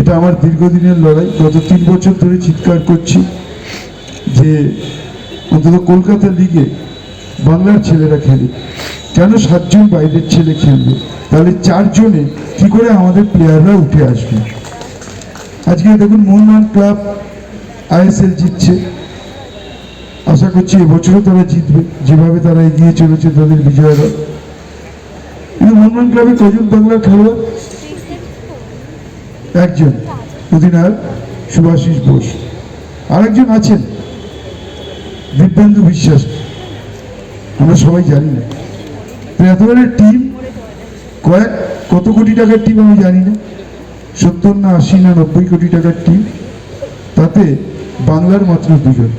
এটা আমার দীর্ঘদিনের লড়াই। গত তিন বছর ধরে চিৎকার করছি যে অন্তত কলকাতা লিগে বাংলার ছেলেরা খেলে। কেন সাতজন বাইরের ছেলে খেলবে? তাহলে চারজনে কি করে আমাদের প্লেয়াররা উঠে আসবে? আজকে দেখুন মোহনবাগান ক্লাব আইএসএল জিতছে। আশা করছি এবছরও তারা জিতবে। যেভাবে তারা এগিয়ে চলেছে তাদের বিজয়রা কিন্তু মোহনবাগান ক্লাবে কজন বাংলার খেলোয়াড়? একজন অধিনায়ক সুভাষিস বোস। আরেকজন আছেন, দিব্যেন্দু বিশ্বাস। আমরা সবাই জানি না। এত টিম কয়েক, কত কোটি টাকার টিম আমি জানি না। সত্তর না আশি না নব্বই কোটি টাকার টিম তাতে বাংলার মাত্র দুজন।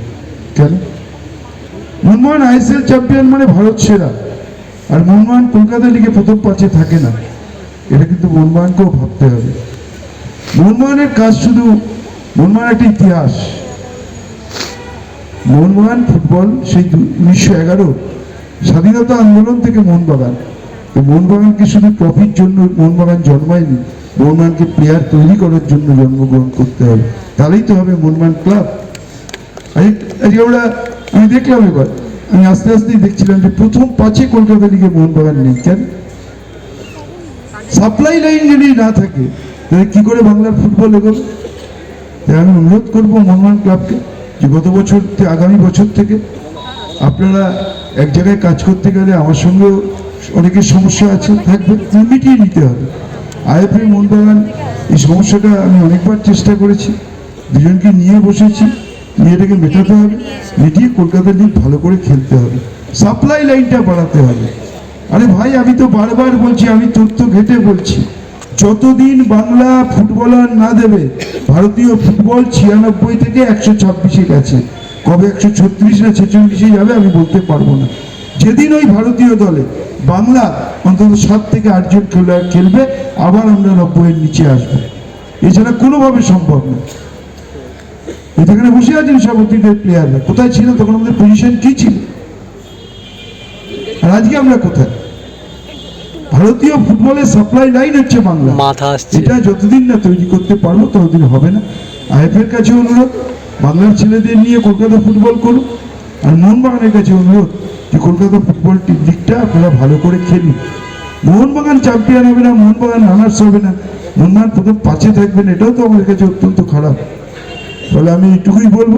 কেন? মনমোহন আইএসএল চ্যাম্পিয়ন মানে ভারত সেরা। আর মনমোহন কলকাতা লিগে প্রথম পাঁচে থাকে না। এটা কিন্তু মনমোহনকেও ভাবতে হবে। মনমোহনের কাজ শুধু মনমোহন একটা ইতিহাস। মোহনবাগান ফুটবল সেই উনিশশো এগারো স্বাধীনতা আন্দোলন থেকে মোহনবাগান মোহনবাগানকে শুধু ট্রফির জন্য মোহনবাগান জন্মায়নি মোহনবাগানকে প্লেয়ার তৈরি করার জন্য জন্মগ্রহণ করতে হবে। তাহলেই তো হবে মোহনবাগান ক্লাব আজ- আজকে আমরা আমি দেখলাম এবার, আমি আস্তে আস্তেই দেখছিলাম যে প্রথম পাঁচে কলকাতা লিগে মোহনবাগান নেই, কেন? সাপ্লাই লাইন যদি না থাকে কি করে বাংলার ফুটবল এগোবে? আমি অনুরোধ করব মোহনবাগান ক্লাবকে যে গত বছর আগামী বছর থেকে আপনারা এক জায়গায় কাজ করতে গেলে আমার সঙ্গেও অনেকের সমস্যা আছে, থাকবে মিটিয়ে নিতে হবে। আইএফএ মোহনবাগান এই সমস্যাটা আমি অনেকবার চেষ্টা করেছি, দুজনকে নিয়ে বসেছি, নিয়ে এটাকে মেটাতে হবে, মিটিয়ে কলকাতা লিগ ভালো করে খেলতে হবে সাপ্লাই লাইনটা বাড়াতে হবে। আরে ভাই, আমি তো বারবার বলছি, আমি তথ্য ঘেটে বলছি। যতদিন বাংলা ফুটবলার না দেবে, ভারতীয় ফুটবল ছিয়ানব্বই থেকে একশো ছাব্বিশে গেছে। কবে একশো ছত্রিশ না ছেচল্লিশে যাবে আমি বলতে পারব না। যেদিন ওই ভারতীয় দলে বাংলা অন্তত সাত থেকে আটজন খেলোয়াড় খেলবে, আবার আমরা নব্বইয়ের নিচে আসব। এছাড়া কোনোভাবে সম্ভব না। এখানে বসে আছেন সব অতীতের প্লেয়াররা কোথায় ছিল তখন আমাদের পজিশন কি ছিল? আর আজকে আমরা কোথায়? ভারতীয় ফুটবলের সাপ্লাই লাইন হচ্ছে বাংলা মাথা আসছে। এটা যতদিন না তৈরি করতে পারব ততদিন হবে না। আইএফের কাছে অনুরোধ বাংলার ছেলেদের নিয়ে কলকাতা ফুটবল করুন। আর মোহনবাগানের কাছে অনুরোধ যে কলকাতা ফুটবল টিম লিগটা আপনারা ভালো করে খেলুন মোহনবাগান চ্যাম্পিয়ন হবে না মোহনবাগান রানার্স হবে না মোহনবাগান প্রথম পাঁচে থাকবেন এটাও তো আমাদের কাছে অত্যন্ত খারাপ। ফলে আমি এটুকুই বলব।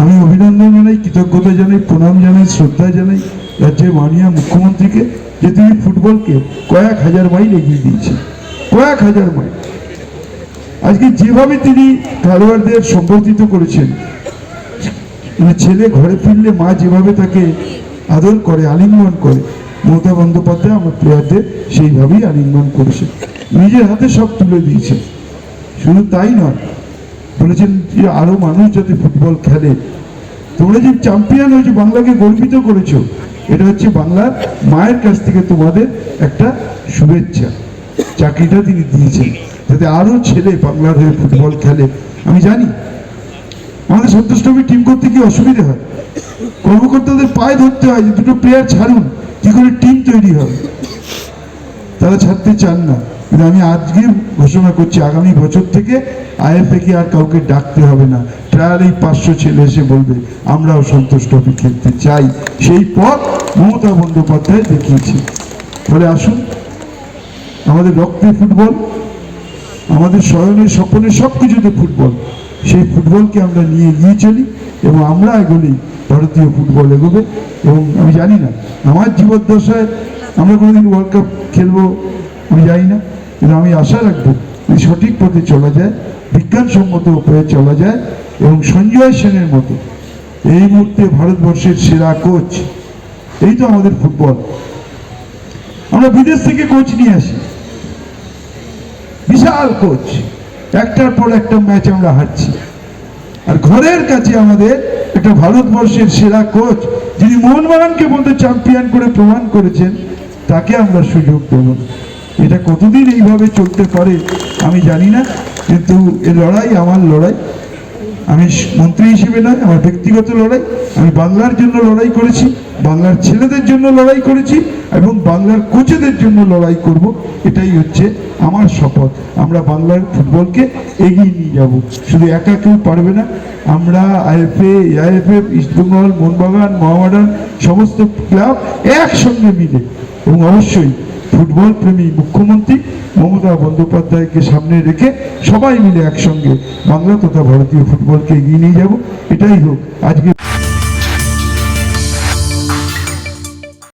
আমি অভিনন্দন জানাই কৃতজ্ঞতা জানাই প্রণাম জানাই শ্রদ্ধা জানাই। রাজ্যের মাননীয় মুখ্যমন্ত্রীকে যে তিনি ফুটবলকে কয়েক হাজার মাইল এগিয়ে দিয়েছেন কয়েক হাজার মাইল। আজকে যেভাবে তিনি খেলোয়াড়দের সম্বর্ধিত করেছেন মানে ছেলে ঘরে ফিরলে মা যেভাবে তাকে আদর করে, আলিঙ্গন করে, মমতা বন্দ্যোপাধ্যায় আমার প্লেয়ারদের সেইভাবেই আলিঙ্গন করেছে। নিজের হাতে সব তুলে দিয়েছে। শুধু তাই নয়, বলেছেন যে আরও মানুষ যাতে ফুটবল খেলে তোমরা যে চ্যাম্পিয়ন হয়েছে, বাংলাকে গর্বিত করেছ, এটা হচ্ছে বাংলার মায়ের কাছ থেকে তোমাদের একটা শুভেচ্ছা। চাকরিটা তিনি দিয়েছেন, যাতে আরও ছেলে বাংলার হয়ে ফুটবল খেলে। আমি জানি, আমাদের সন্তোষ ট্রফি টিম করতে কি অসুবিধে হয়? কর্মকর্তাদের পায়ে ধরতে হয় যে দুটো প্লেয়ার ছাড়ুন, কি করে টিম তৈরি হবে? তারা ছাড়তে চান না। কিন্তু আমি আজকে ঘোষণা করছি, আগামী বছর থেকে আইএফএ কে আর কাউকে ডাকতে হবে না। ট্রায়াল এই পাঁচশো ছেলে এসে বলবে, আমরাও সন্তোষ ট্রফি খেলতে চাই। সেই পথ মমতা বন্দ্যোপাধ্যায় দেখিয়েছে। ফলে আসুন, আমাদের রক্তে ফুটবল, আমাদের শয়নের স্বপ্নের সব কিছুতে ফুটবল, সেই ফুটবলকে আমরা নিয়ে গিয়ে চলি এবং আমরা এগোলেই ভারতীয় ফুটবল এগোবে। এবং আমি জানি না, আমার জীবদ্দশায় আমরা কোনোদিন ওয়ার্ল্ড কাপ খেলব আমি জানি না, কিন্তু আমি আশা রাখব যদি সঠিক পথে চলা যায়, বিজ্ঞানসম্মত উপায়ে চলা যায় এবং সঞ্জয় সেনের মতো এই মুহূর্তে ভারতবর্ষের সেরা কোচ এই তো আমাদের ফুটবল আমরা বিদেশ থেকে কোচ নিয়ে আসি। বিশাল কোচ একটার পর একটা ম্যাচ আমরা হারছি। আর ঘরের কাছে আমাদের একটা ভারতবর্ষের সেরা কোচ যিনি মোহনবাগানকে বলতে চ্যাম্পিয়ন করে প্রমাণ করেছেন তাকে আমরা সুযোগ দেব। এটা কতদিন এইভাবে চলতে পারে আমি জানি না, কিন্তু এ লড়াই আমার লড়াই। আমি মন্ত্রী হিসেবে নয়, আমার ব্যক্তিগত লড়াই, আমি বাংলার জন্য লড়াই করেছি, বাংলার ছেলেদের জন্য লড়াই করেছি এবং বাংলার কোচেদের জন্য লড়াই করব, এটাই হচ্ছে আমার শপথ। আমরা বাংলার ফুটবলকে এগিয়ে নিয়ে যাব। শুধু একা কেউ পারবে না, আমরা আইএফএ, এআইএফএফ ইস্টবেঙ্গল মোহনবাগান, মোহামেডান, সমস্ত ক্লাব একসঙ্গে মিলে। এবং অবশ্যই ফুটবল প্রেমী মুখ্যমন্ত্রী মমতা বন্দ্যোপাধ্যায়কে সামনে রেখে সবাই মিলে একসঙ্গে বাংলা তথা ভারতীয় ফুটবলকে এগিয়ে নিয়ে যাব। এটাই হোক আজকে